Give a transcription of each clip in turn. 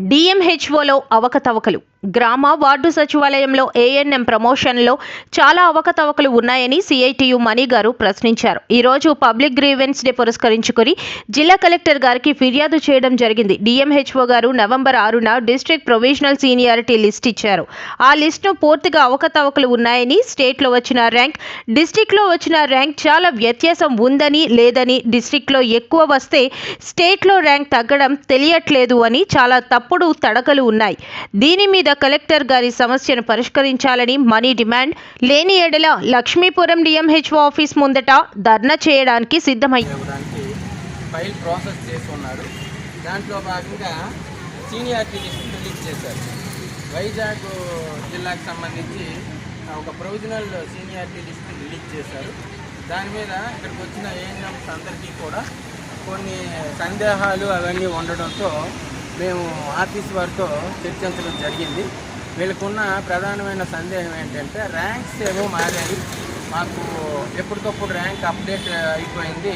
డిఎంహెచ్ఓలో అవకతవకలు. గ్రామ వార్డు సచివాలయంలో ఏఎన్ఎం ప్రమోషన్లో చాలా అవకతవకలు ఉన్నాయని సిఐటియు మణి గారు ప్రశ్నించారు. ఈరోజు పబ్లిక్ గ్రీవెన్స్ డే పురస్కరించుకొని జిల్లా కలెక్టర్ గారికి ఫిర్యాదు చేయడం జరిగింది. డిఎంహెచ్ఓ గారు నవంబర్ ఆరున డిస్ట్రిక్ట్ ప్రొవిజనల్ సీనియారిటీ లిస్ట్ ఇచ్చారు. ఆ లిస్టును పూర్తిగా అవకతవకలు ఉన్నాయని స్టేట్లో వచ్చిన ర్యాంక్ డిస్ట్రిక్ట్లో వచ్చిన ర్యాంక్ చాలా వ్యత్యాసం ఉందని లేదని డిస్టిక్లో ఎక్కువ వస్తే స్టేట్లో ర్యాంక్ తగ్గడం తెలియట్లేదు అని చాలా తప్పు తప్పుడు తడకలు ఉన్నాయి. దీని మీద కలెక్టర్ గారి సమస్యను పరిష్కరించాలని మనీ డిమాండ్ లేని ఎడల లక్ష్మీపురం డిఎంహెచ్ఓ ఆఫీస్ ముందట ధర్నా చేయడానికి సిద్ధమై ఫైల్ ప్రాసెస్ చేసి దాంట్లో భాగంగా సీనియారిటీ లిస్ట్ రిలీజ్ చేశారు. వైజాగ్ జిల్లాకు సంబంధించి ఒక ప్రొవిజనల్ సీనియారిటీ లిస్ట్ రిలీజ్ చేశారు. దాని మీద ఇక్కడికి వచ్చిన ఏఎన్ఎంస్ అందరికీ కూడా కొన్ని సందేహాలు అవన్నీ ఉండడంతో మేము ఆఫీస్ వారితో చర్చించడం జరిగింది. వీళ్ళకున్న ప్రధానమైన సందేహం ఏంటంటే ర్యాంక్స్ ఏమో మారాయి. మాకు ఎప్పటికప్పుడు ర్యాంక్ అప్డేట్ అయిపోయింది.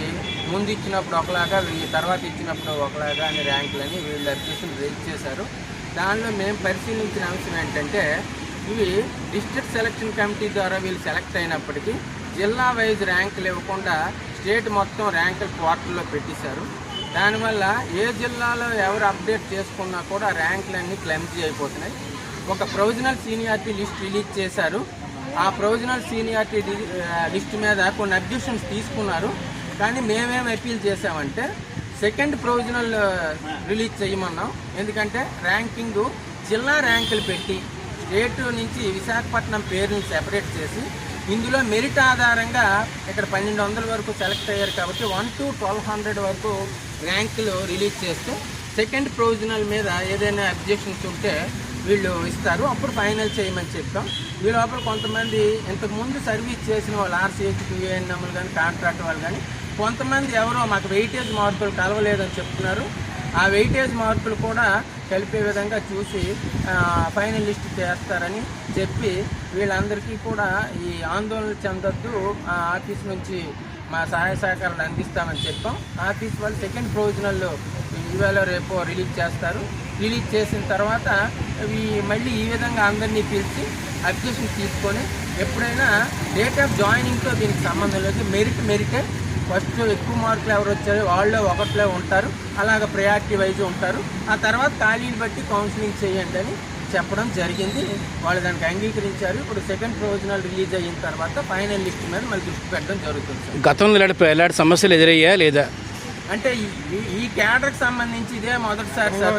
ముందు ఇచ్చినప్పుడు ఒకలాగా ఈ తర్వాత ఇచ్చినప్పుడు ఒకలాగా అని ర్యాంకులని వీళ్ళు అప్లికేషన్ రేజ్ చేశారు. దానిలో మేము పరిశీలించిన అంశం ఏంటంటే ఇవి డిస్ట్రిక్ట్ సెలక్షన్ కమిటీ ద్వారా వీళ్ళు సెలెక్ట్ అయినప్పటికీ జిల్లా వైజ్ ర్యాంకులు ఇవ్వకుండా స్టేట్ మొత్తం ర్యాంకులు క్వార్టర్లో పెట్టేశారు. దానివల్ల ఏ జిల్లాలో ఎవరు అప్డేట్ చేసుకున్నా కూడా ర్యాంకులన్నీ క్లెమ్జీ అయిపోతున్నాయి. ఒక ప్రొవిజనల్ సీనియారిటీ లిస్ట్ రిలీజ్ చేశారు. ఆ ప్రొవిజనల్ సీనియారిటీ లిస్ట్ మీద కొన్ని అబ్జెక్షన్స్ తీసుకున్నారు. కానీ మేమేం అపీల్ చేసామంటే సెకండ్ ప్రొవిజనల్ రిలీజ్ చేయమన్నాం. ఎందుకంటే ర్యాంకింగ్ జిల్లా ర్యాంకులు పెట్టి స్టేట్ నుంచి విశాఖపట్నం పేరుని సెపరేట్ చేసి ఇందులో మెరిట్ ఆధారంగా ఇక్కడ పన్నెండు వందల వరకు సెలెక్ట్ అయ్యారు కాబట్టి వన్ టు ట్వెల్వ్ హండ్రెడ్ వరకు ర్యాంకులు రిలీజ్ చేస్తే సెకండ్ ప్రొవిజనల్ మీద ఏదైనా అబ్జెక్షన్స్ ఉంటే వీళ్ళు ఇస్తారు. అప్పుడు ఫైనల్ చేయమని చెప్తాం. ఈ లోపల కొంతమంది ఇంతకుముందు సర్వీస్ చేసిన వాళ్ళు ఆర్సీహెచ్ టీఏఎన్ఎంలు కానీ కాంట్రాక్ట్ వాళ్ళు కానీ కొంతమంది ఎవరో మాకు వెయిటేజ్ మార్కులు కలవలేదని చెప్తున్నారు. ఆ వెయిటేజ్ మార్కులు కూడా కలిపే విధంగా చూసి ఫైనల్ లిస్ట్ చేస్తారని చెప్పి వీళ్ళందరికీ కూడా ఈ ఆందోళన చెందొద్దు. ఆ ఆఫీస్ నుంచి మా సహాయ సహకారాన్ని అందిస్తామని చెప్పాం. ఆఫీస్ వాళ్ళు సెకండ్ ప్రొవిజనల్లో ఇవాళ రేపు రిలీజ్ చేస్తారు. రిలీజ్ చేసిన తర్వాత మళ్ళీ ఈ విధంగా అందరినీ పిలిచి అప్లికేషన్ తీసుకొని ఎప్పుడైనా డేట్ ఆఫ్ జాయినింగ్తో దీనికి సంబంధం లేదు. మెరిట్ మెరిటే ఫస్ట్ ఎక్కువ మార్కులు ఎవరు వచ్చారో వాళ్ళు ఒకట్లే ఉంటారు. అలాగ ప్రయారిటీ వైజ్ ఉంటారు. ఆ తర్వాత ఖాళీని బట్టి కౌన్సిలింగ్ చేయండి అని చెప్పడం జరిగింది. వాళ్ళు దానికి అంగీకరించారు. ఇప్పుడు సెకండ్ ప్రొవిజనల్ రిలీజ్ అయిన తర్వాత ఫైనల్ లిస్ట్ మీద మళ్ళీ దృష్టి పెట్టడం జరుగుతుంది గతంలో ఇలాంటి ఇలాంటి సమస్యలు ఎదురయ్యా లేదా? అంటే ఈ- క్యాడర్కి సంబంధించి ఇదే మొదటిసారి సార్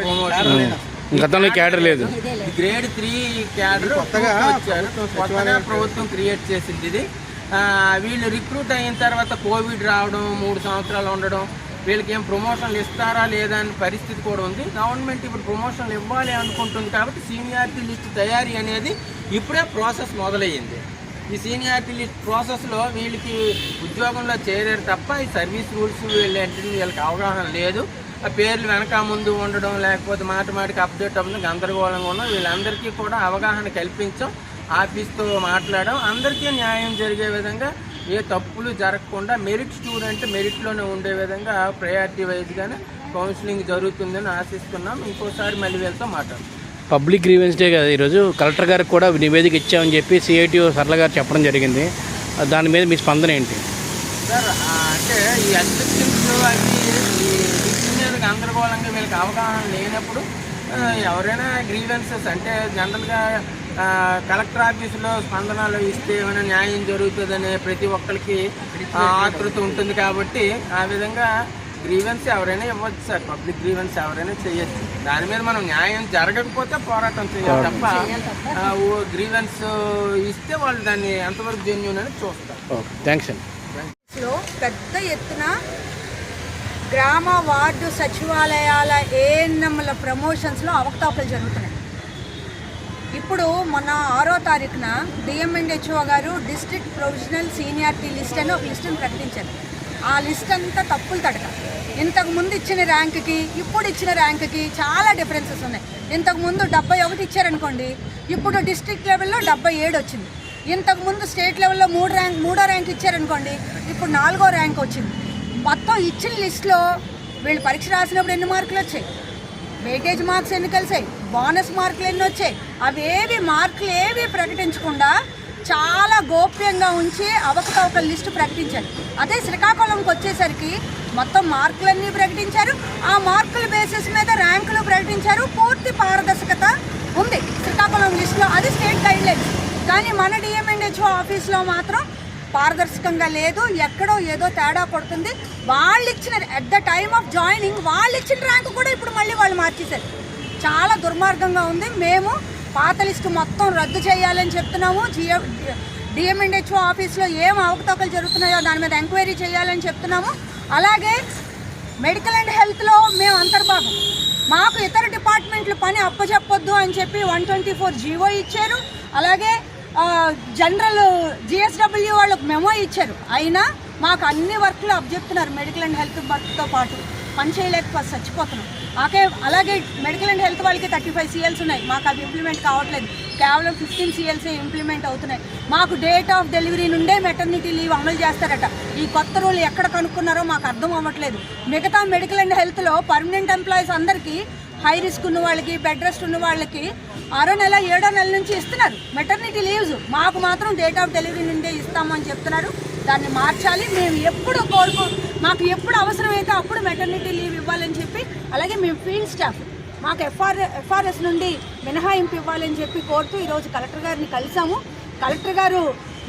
గతంలో క్యాడర్ లేదు. గ్రేడ్ త్రీ క్యాడర్ కొత్తగా వచ్చారు. కొత్తగా ప్రభుత్వం క్రియేట్ చేసింది ఇది. వీళ్ళు రిక్రూట్ అయిన తర్వాత కోవిడ్ రావడం మూడు సంవత్సరాలు ఉండడం వీళ్ళకి ఏం ప్రమోషన్లు ఇస్తారా లేదా అని పరిస్థితి కూడా ఉంది. గవర్నమెంట్ ఇప్పుడు ప్రమోషన్లు ఇవ్వాలి అనుకుంటుంది కాబట్టి సీనియారిటీ లిస్ట్ తయారీ అనేది ఇప్పుడే ప్రాసెస్ మొదలయ్యింది. ఈ సీనియారిటీ లిస్ట్ ప్రాసెస్లో వీళ్ళకి ఉద్యోగంలో చేరారు తప్ప ఈ సర్వీస్ రూల్స్ వీళ్ళంటిని వీళ్ళకి అవగాహన లేదు. ఆ పేర్లు వెనక ముందు ఉండడం లేకపోతే మాట మాటికి అప్డేట్ అవ్వడం గందరగోళంగా ఉండడం వీళ్ళందరికీ కూడా అవగాహన కల్పించాం. ఆఫీస్తో మాట్లాడడం అందరికీ న్యాయం జరిగే విధంగా ఏ తప్పులు జరగకుండా మెరిట్ స్టూడెంట్ మెరిట్లోనే ఉండే విధంగా ప్రయారిటీ వైజ్గానే కౌన్సిలింగ్ జరుగుతుందని ఆశిస్తున్నాం. ఇంకోసారి మళ్ళీ వీళ్ళతో మాట్లాడతాం పబ్లిక్ గ్రీవెన్స్ డే కదా ఈరోజు. కలెక్టర్ గారికి కూడా నివేదిక ఇచ్చామని చెప్పి సిఐటి సరళ గారు చెప్పడం జరిగింది. దాని మీద మీ స్పందన ఏంటి? సార్ అంటే ఈ అడ్మిషన్స్ అవి ఈ గందరగోళంగా వీళ్ళకి అవగాహన లేనప్పుడు ఎవరైనా గ్రీవెన్సెస్ అంటే జనరల్గా కలెక్టర్ ఆఫీసులో స్పందనలు ఇస్తే ఏమైనా న్యాయం జరుగుతుందనే ప్రతి ఒక్కరికి ఆ, ఆతృత ఉంటుంది కాబట్టి ఆ విధంగా గ్రీవెన్స్ ఎవరైనా ఇవ్వచ్చు సార్. పబ్లిక్ గ్రీవెన్స్ ఎవరైనా చేయొచ్చు. దాని మీద మనం న్యాయం జరగకపోతే పోరాటం చేయాలి తప్ప గ్రీవెన్స్ ఇస్తే వాళ్ళు దాన్ని ఎంతవరకు జెన్యున్ అని చూస్తారు. థ్యాంక్స్ అండి. పెద్ద ఎత్తున గ్రామ వార్డు సచివాలయాల ఏఎన్ఎంల ప్రమోషన్స్లో అవకతవకలు జరుగుతున్నాయి. ఇప్పుడు మొన్న ఆరో తారీఖున డిఎంఎన్హెచ్ఓ గారు డిస్ట్రిక్ట్ ప్రొవిజనల్ సీనియారిటీ లిస్ట్ అని ఒక లిస్టును ప్రకటించారు. ఆ లిస్ట్ అంతా తప్పులు తడక. ఇంతకుముందు ఇచ్చిన ర్యాంక్కి ఇప్పుడు ఇచ్చిన ర్యాంక్కి చాలా డిఫరెన్సెస్ ఉన్నాయి. ఇంతకుముందు డెబ్బై ఒకటి ఇచ్చారనుకోండి ఇప్పుడు డిస్ట్రిక్ట్ లెవెల్లో డెబ్బై ఏడు వచ్చింది. ఇంతకు ముందు స్టేట్ లెవెల్లో మూడు ర్యాంక్ మూడో ర్యాంక్ ఇచ్చారనుకోండి ఇప్పుడు నాలుగో ర్యాంక్ వచ్చింది. మొత్తం ఇచ్చిన లిస్ట్లో వీళ్ళు పరీక్ష రాసినప్పుడు ఎన్ని మార్కులు వచ్చాయి? వెయిటేజ్ మార్క్స్ ఎన్ని కలిసాయి? బోనస్ మార్కులు ఎన్ని వచ్చాయి? అవి ఏవి మార్కులు ఏవి ప్రకటించకుండా చాలా గోప్యంగా ఉంచి అవకతవకల లిస్టు ప్రకటించారు. అదే శ్రీకాకుళంకి వచ్చేసరికి మొత్తం మార్కులన్నీ ప్రకటించారు. ఆ మార్కుల బేసిస్ మీద ర్యాంకులు ప్రకటించారు. పూర్తి పారదర్శకత ఉంది. శ్రీకాకుళం లిస్టులో అది స్టేట్ గైడ్లైన్స్ కానీ మన డిఎంఎన్హెచ్ఓ ఆఫీస్లో మాత్రం పారదర్శకంగా లేదు ఎక్కడో ఏదో తేడా పడుతుంది వాళ్ళు ఇచ్చిన at the time of joining వాళ్ళు ఇచ్చిన ర్యాంక్ కూడా ఇప్పుడు మళ్ళీ వాళ్ళు మార్చేశారు. చాలా దుర్మార్గంగా ఉంది. మేము పాత లిస్టు మొత్తం రద్దు చేయాలని చెప్తున్నాము. జియో డిఎంఎన్హెచ్ఓ ఆఫీస్లో ఏం అవకతవకలు జరుగుతున్నాయో దాని మీద ఎంక్వైరీ చేయాలని చెప్తున్నాము. అలాగే మెడికల్ అండ్ హెల్త్లో మేము అంతర్భాగం. మాకు ఇతర డిపార్ట్మెంట్లు పని అప్పచెప్పొద్దు అని చెప్పి వన్ ట్వంటీ ఫోర్ జీవో ఇచ్చారు. అలాగే జనరల్ జిఎస్డబ్ల్యూ వాళ్ళకు మెమో ఇచ్చారు. అయినా మాకు అన్ని వర్క్లు అబ్జెప్తున్నారు మెడికల్ అండ్ హెల్త్ వర్క్తో పాటు. పని చేయలేక చచ్చిపోతున్నాం. ఆకే అలాగే మెడికల్ అండ్ హెల్త్ వాళ్ళకి థర్టీ ఫైవ్ సిఎల్స్ ఉన్నాయి. మాకు అవి ఇంప్లిమెంట్ కావట్లేదు. కేవలం ఫిఫ్టీన్ సీఎల్సే ఇంప్లిమెంట్ అవుతున్నాయి. మాకు డేట్ ఆఫ్ డెలివరీ నుండే మెటర్నిటీ లీవ్ అమలు చేస్తారట. ఈ కొత్త రూల్ ఎక్కడ కనుక్కున్నారో మాకు అర్థం అవ్వట్లేదు. మిగతా మెడికల్ అండ్ హెల్త్లో పర్మనెంట్ ఎంప్లాయీస్ అందరికీ హై రిస్క్ ఉన్న వాళ్ళకి బెడ్ రెస్ట్ ఉన్న వాళ్ళకి ఆరో నెల ఏడో నెల నుంచి ఇస్తున్నారు. మెటర్నిటీ లీవ్స్ మాకు మాత్రం డేట్ ఆఫ్ డెలివరీ నుండే ఇస్తామని చెప్తున్నారు. దాన్ని మార్చాలి. మేము ఎప్పుడు కోరుకో మాకు ఎప్పుడు అవసరమైతే అప్పుడు మెటర్నిటీ లీవ్ ఇవ్వాలని చెప్పి అలాగే మేము ఫీల్డ్ స్టాఫ్ మాకు ఎఫ్ఆర్ ఎఫ్ఆర్ఎస్ నుండి మినహాయింపు ఇవ్వాలని చెప్పి కోరుతూ ఈరోజు కలెక్టర్ గారిని కలిసాము. కలెక్టర్ గారు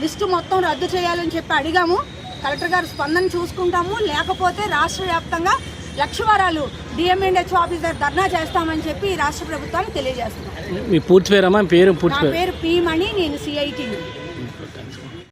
లిస్టు మొత్తం రద్దు చేయాలని చెప్పి అడిగాము. కలెక్టర్ గారు స్పందన చూసుకుంటాము. లేకపోతే రాష్ట్ర వ్యాప్తంగా లక్షవారాలు డిఎంఎన్హెచ్ ఆఫీస్ దగ్గర ధర్నా చేస్తామని చెప్పి రాష్ట్ర ప్రభుత్వానికి తెలియజేస్తున్నాం. మీ పూర్తి పేరమ్మా? పేరు పూర్తి పేరు? పేరు పి మణి నేను సిఐటి